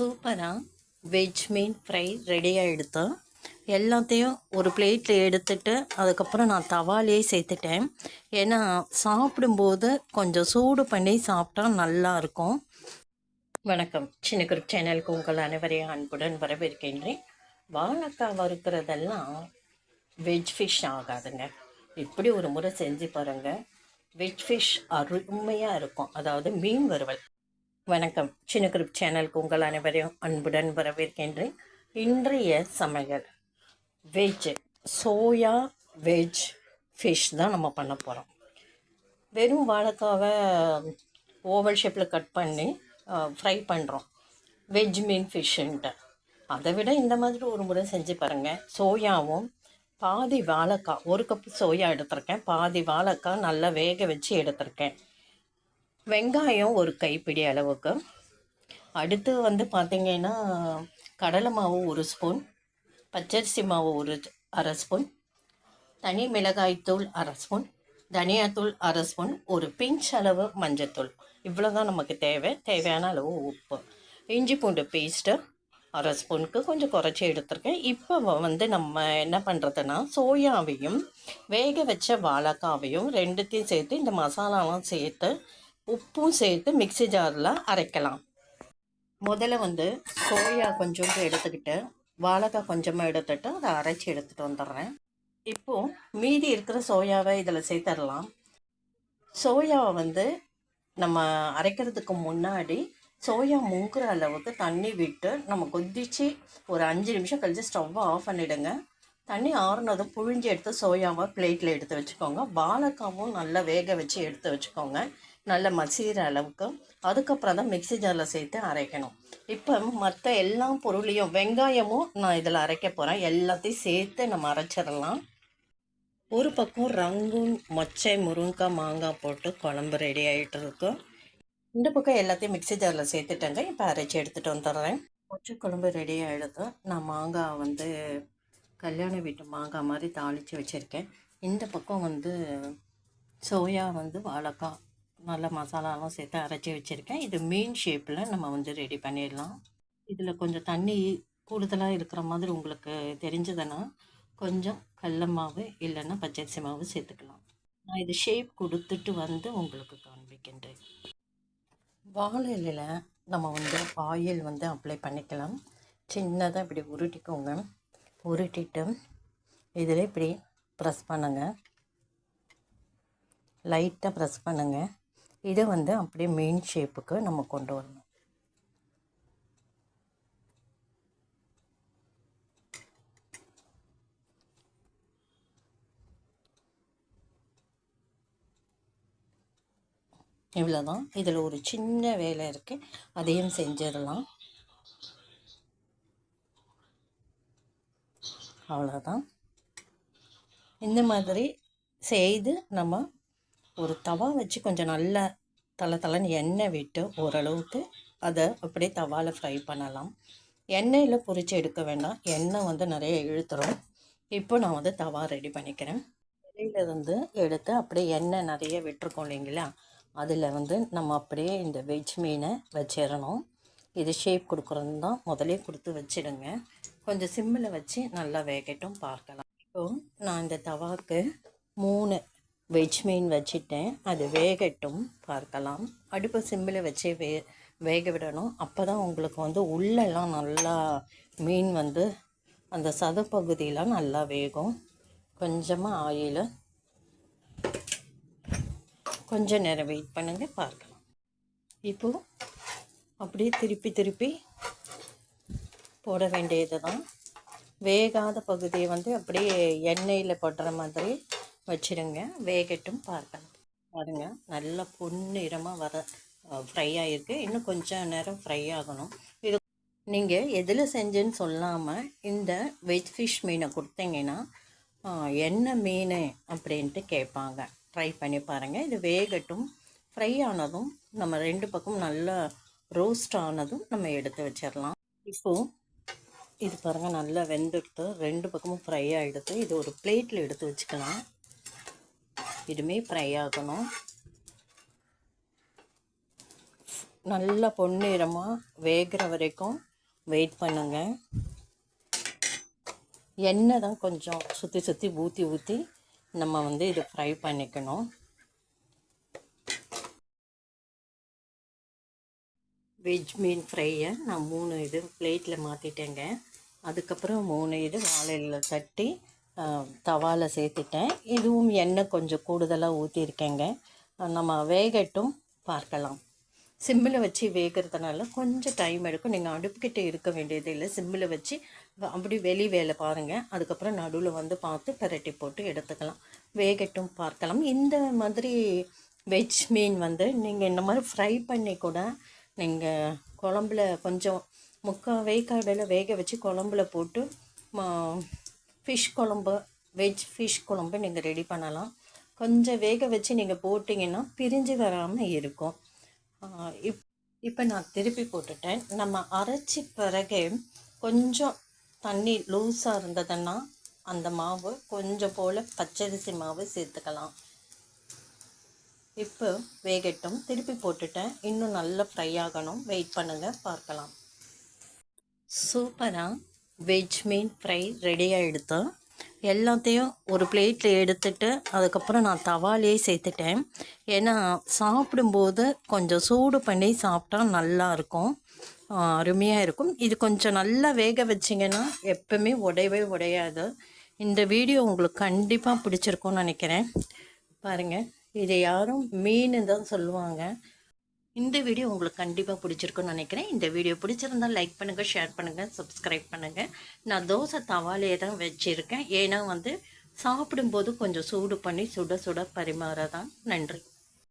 சூப்பராக வெஜ் மீன் ஃப்ரை ரெடியாக எடுத்தோம். எல்லாத்தையும் ஒரு பிளேட்டில் எடுத்துட்டு அதுக்கப்புறம் நான் தவாலேயே சேர்த்துட்டேன். ஏன்னா சாப்பிடும்போது கொஞ்சம் சூடு பண்ணி சாப்பிட்டா நல்லாயிருக்கும் வணக்கம். சின்ன குரூப் சேனலுக்கு உங்கள் அனைவரையும் அன்புடன் வரவேற்கின்றேன். வாழைக்காய் வறுக்கிறதெல்லாம் வெஜ் ஃபிஷ் ஆகாதுங்க. இப்படி ஒரு முறை செஞ்சு பாருங்கள் வெஜ் ஃபிஷ் அருமையாக இருக்கும். அதாவது மீன் வறுவல். வணக்கம். சின்ன குரூப் சேனலுக்கு உங்கள் அனைவரையும் அன்புடன் வரவேற்கின்றேன். இன்றைய சமையல் வெஜ் சோயா வெஜ் ஃபிஷ் தான் நம்ம பண்ண போகிறோம் வெறும் வாழைக்காவை ஓவல் ஷேப்பில் கட் பண்ணி ஃப்ரை பண்ணுறோம் வெஜ் மீன் ஃபிஷ்ஷுன்ட்டு அதை விட இந்த மாதிரி ஒரு முறை செஞ்சு பாருங்கள் சோயாவும் பாதி வாழைக்காய் ஒரு கப்பு சோயா எடுத்திருக்கேன். பாதி வாழைக்காய் நல்லா வேக வச்சு எடுத்திருக்கேன். வெங்காயம் ஒரு கைப்பிடி அளவுக்கு. அடுத்து வந்து பார்த்திங்கன்னா கடலை மாவு ஒரு ஸ்பூன் பச்சரிசி மாவு ஒரு அரை ஸ்பூன் தனி மிளகாய்த்தூள் அரை ஸ்பூன் தனியாத்தூள் அரை ஸ்பூன் ஒரு பிஞ்ச் அளவு மஞ்சத்தூள் இவ்வளோ தான் நமக்கு தேவை. தேவையான அளவு உப்பு. இஞ்சி பூண்டு பேஸ்ட்டு அரை ஸ்பூனுக்கு கொஞ்சம் குறைச்சி எடுத்திருக்கேன். இப்போ வந்து நம்ம என்ன பண்ணுறதுன்னா சோயாவையும் வேக வச்ச வாழைக்காவையும் ரெண்டுத்தையும் சேர்த்து இந்த மசாலாலாம் சேர்த்து உப்பும் சேர்த்து மிக்சி ஜாரில் அரைக்கலாம். முதல்ல வந்து சோயா கொஞ்சோண்டு எடுத்துக்கிட்டு வாழைக்காய் கொஞ்சமாக எடுத்துட்டு அதை அரைச்சி எடுத்துகிட்டு வந்துடுறேன். இப்போது மீதி இருக்கிற சோயாவை இதில் சேர்த்துடலாம். சோயாவை வந்து நம்ம அரைக்கிறதுக்கு முன்னாடி சோயா முங்குற அளவுக்கு தண்ணி விட்டு நம்ம கொதித்து ஒரு அஞ்சு நிமிஷம் கழித்து ஸ்டவ்வை ஆஃப் பண்ணிவிடுங்க தண்ணி ஆறுனதும் புழிஞ்சு எடுத்து சோயாவை பிளேட்டில் எடுத்து வச்சுக்கோங்க. வாழைக்காவும் நல்லா வேக வச்சு எடுத்து வச்சுக்கோங்க. நல்ல மசிகிற அளவுக்கு. அதுக்கப்புறம் தான் மிக்சி ஜாரில் சேர்த்து அரைக்கணும். இப்போ மற்ற எல்லா பொருளையும் வெங்காயமும் நான் இதில் அரைக்க போகிறேன் எல்லாத்தையும் சேர்த்து நம்ம அரைச்சிடலாம். ஒரு பக்கம் ரங்கும் மொச்சை முருங்கைக்காய் மாங்காய் போட்டு குழம்பு ரெடி ஆகிட்டு இருக்கும் இந்த பக்கம் எல்லாத்தையும் மிக்சி ஜாரில் சேர்த்துட்டேங்க. இப்போ அரைச்சி எடுத்துகிட்டு வந்துடுறேன். மொச்சை குழம்பு ரெடி ஆகிடுது நான் மாங்காய் வந்து கல்யாண வீட்டு மாங்காய் மாதிரி தாளித்து வச்சுருக்கேன். இந்த பக்கம் வந்து சோயா வந்து வாழைக்காய் நல்லா மசாலாலாம் சேர்த்து அரைச்சி வச்சுருக்கேன். இது மீன் ஷேப்பில் நம்ம வந்து ரெடி பண்ணிடலாம். இதில் கொஞ்சம் தண்ணி கூடுதலாக இருக்கிற மாதிரி உங்களுக்கு தெரிஞ்சதுன்னா கொஞ்சம் கடல மாவு இல்லைன்னா பச்சரிசி மாவு சேர்த்துக்கலாம். நான் இது ஷேப் கொடுத்துட்டு வந்து உங்களுக்கு காண்பிக்கின்றேன். வாழை இலையில் நம்ம வந்து ஆயில் வந்து அப்ளை பண்ணிக்கலாம். சின்னதாக இப்படி உருட்டிக்கோங்க. உருட்டிட்டு இதில் இப்படி ப்ரெஸ் பண்ணுங்கள் லைட்டாக ப்ரெஸ் பண்ணுங்கள் இதை வந்து அப்படியே மெயின் ஷேப்புக்கு நம்ம கொண்டு வரணும். இவ்வளோதான் இதில் ஒரு சின்ன வேலை இருக்குது அதையும் செஞ்சிடலாம். அவ்வளோதான் இந்த மாதிரி செய்து நம்ம ஒரு தவா வச்சு கொஞ்சம் நல்லா தலை தலைன்னு எண்ணெய் விட்டு ஓரளவுக்கு அதை அப்படியே தவாவில் ஃப்ரை பண்ணலாம். எண்ணெயில் பொரித்து எடுக்க வேண்டாம். எண்ணெய் வந்து நிறைய இழுத்துரும். இப்போ நான் வந்து தவா ரெடி பண்ணிக்கிறேன். இலையில் எடுத்து அப்படியே எண்ணெய் நிறைய விட்டுருக்கோம் இல்லைங்களா? அதில் வந்து நம்ம அப்படியே இந்த வெஜ் மீனை வச்சிடணும். இது ஷேப் கொடுக்குறது தான் முதலே கொடுத்து வச்சிடுங்க. கொஞ்சம் சிம்மில் வச்சு நல்லா வேகட்டும் பார்க்கலாம். இப்போது நான் இந்த தவாக்கு மூணு வெஜ் மீன் வச்சுட்டேன். அது வேகட்டும் பார்க்கலாம். அடுப்பு சிம்பிள் வச்சு வே வேக விடணும். அப்போ தான் உங்களுக்கு வந்து உள்ளெல்லாம் நல்லா மீன் வந்து அந்த சதப்பகுதியெலாம் நல்லா வேகும். கொஞ்சமாக ஆயில். கொஞ்சம் நேரம் வெயிட் பண்ணுங்கள் பார்க்கலாம். இப்போது அப்படியே திருப்பி திருப்பி போட வேண்டியது தான் வேகாத பகுதியை வந்து அப்படியே எண்ணெயில் போடுற மாதிரி வச்சுருங்க. வேகட்டும் பார்க்கலாம். பாருங்க நல்லா பொன்னிறமாக வர ஃப்ரை ஆகிருக்கு இன்னும் கொஞ்சம் நேரம் ஃப்ரை ஆகணும். இது நீங்கள் எதில் செஞ்சேன்னு சொல்லாமல் இந்த வெஜ் ஃபிஷ் மீனை கொடுத்தீங்கன்னா என்ன மீன் அப்படின்ட்டு கேட்பாங்க. ட்ரை பண்ணி பாருங்கள் இது வேகட்டும் ஃப்ரை ஆனதும் நம்ம ரெண்டு பக்கம் நல்லா ரோஸ்ட் ஆனதும் நம்ம எடுத்து வச்சிடலாம் இப்போது இது பாருங்கள் நல்லா வெந்துடுத்து ரெண்டு பக்கமும் ஃப்ரை ஆகிடுது இது ஒரு பிளேட்டில் எடுத்து வச்சுக்கலாம். இதுவுமே ஃப்ரை ஆகணும். நல்லா பொன்னிறமாக வேகிற வரைக்கும் வெயிட் பண்ணுங்க. எண்ணெய் தான் கொஞ்சம் சுற்றி சுற்றி ஊற்றி ஊற்றி நம்ம வந்து இது ஃப்ரை பண்ணிக்கணும். வெஜ் மீன் ஃப்ரையை நான் மூணு இது பிளேட்டில் மாற்றிட்டேங்க அதுக்கப்புறம் மூணு இது வாழையில் தட்டி தவாவில் சேர்த்துட்டேன். இதுவும் எண்ணெய் கொஞ்சம் கூடுதலாக ஊற்றிருக்கேங்க நம்ம வேகட்டும் பார்க்கலாம். சிம்மில் வச்சு வேகிறதுனால கொஞ்சம் டைம் எடுக்கும். நீங்கள் அடுப்புக்கிட்ட இருக்க வேண்டியது இல்லை. சிம்மில் வச்சு அப்படி வெளி வேலை பாருங்கள் அதுக்கப்புறம் நடுவில் வந்து பார்த்து பரட்டி போட்டு எடுத்துக்கலாம். வேகட்டும் பார்க்கலாம். இந்த மாதிரி வெஜ் மீன் வந்து நீங்கள் இந்த மாதிரி ஃப்ரை பண்ணி கூட நீங்கள் குழம்புல கொஞ்சம் முக்கால் வேக்காடில் வேக வச்சு குழம்புல போட்டு ஃபிஷ் குழம்பு வெஜ் ஃபிஷ் குழம்பு நீங்கள் ரெடி பண்ணலாம். கொஞ்சம் வேக வச்சு நீங்கள் போட்டிங்கன்னா பிரிஞ்சு வராமல் இருக்கும். இப் இப்போ நான் திருப்பி போட்டுட்டேன். நம்ம அரைச்சி பிறகு கொஞ்சம் தண்ணி லூஸாக இருந்ததுன்னா அந்த மாவு கொஞ்சம் போல் பச்சரிசி மாவு சேர்த்துக்கலாம். இப்போ வேகட்டும். திருப்பி போட்டுட்டேன். இன்னும் நல்லா ஃப்ரை ஆகணும். வெயிட் பண்ணுங்கள் பார்க்கலாம். சூப்பராக வெஜ் மீன் ஃப்ரை ரெடியாக எடுத்தேன். எல்லாத்தையும் ஒரு பிளேட்டில் எடுத்துட்டு அதுக்கப்புறம் நான் தவாலே சேர்த்துட்டேன். ஏன்னா சாப்பிடும்போது கொஞ்சம் சூடு பண்ணி சாப்பிட்டா நல்லாயிருக்கும் அருமையாக இருக்கும். இது கொஞ்சம் நல்லா வேக வச்சிங்கன்னா எப்பவுமே உடையவே உடையாது. இந்த வீடியோ உங்களுக்கு கண்டிப்பாக பிடிச்சிருக்கும்னு நினைக்கிறேன். பாருங்கள் இதை யாரும் மீன் தான் சொல்லுவாங்க. இந்த வீடியோ உங்களுக்கு கண்டிப்பாக பிடிச்சிருக்குன்னு நினைக்கிறேன். இந்த வீடியோ பிடிச்சிருந்தால் லைக் பண்ணுங்கள் ஷேர் பண்ணுங்கள் சப்ஸ்கிரைப் பண்ணுங்கள் நான் தோசை தவாலே தான் வச்சுருக்கேன். ஏன்னா வந்து சாப்பிடும்போது கொஞ்சம் சூடு பண்ணி சுட சுட பரிமாறதான். நன்றி.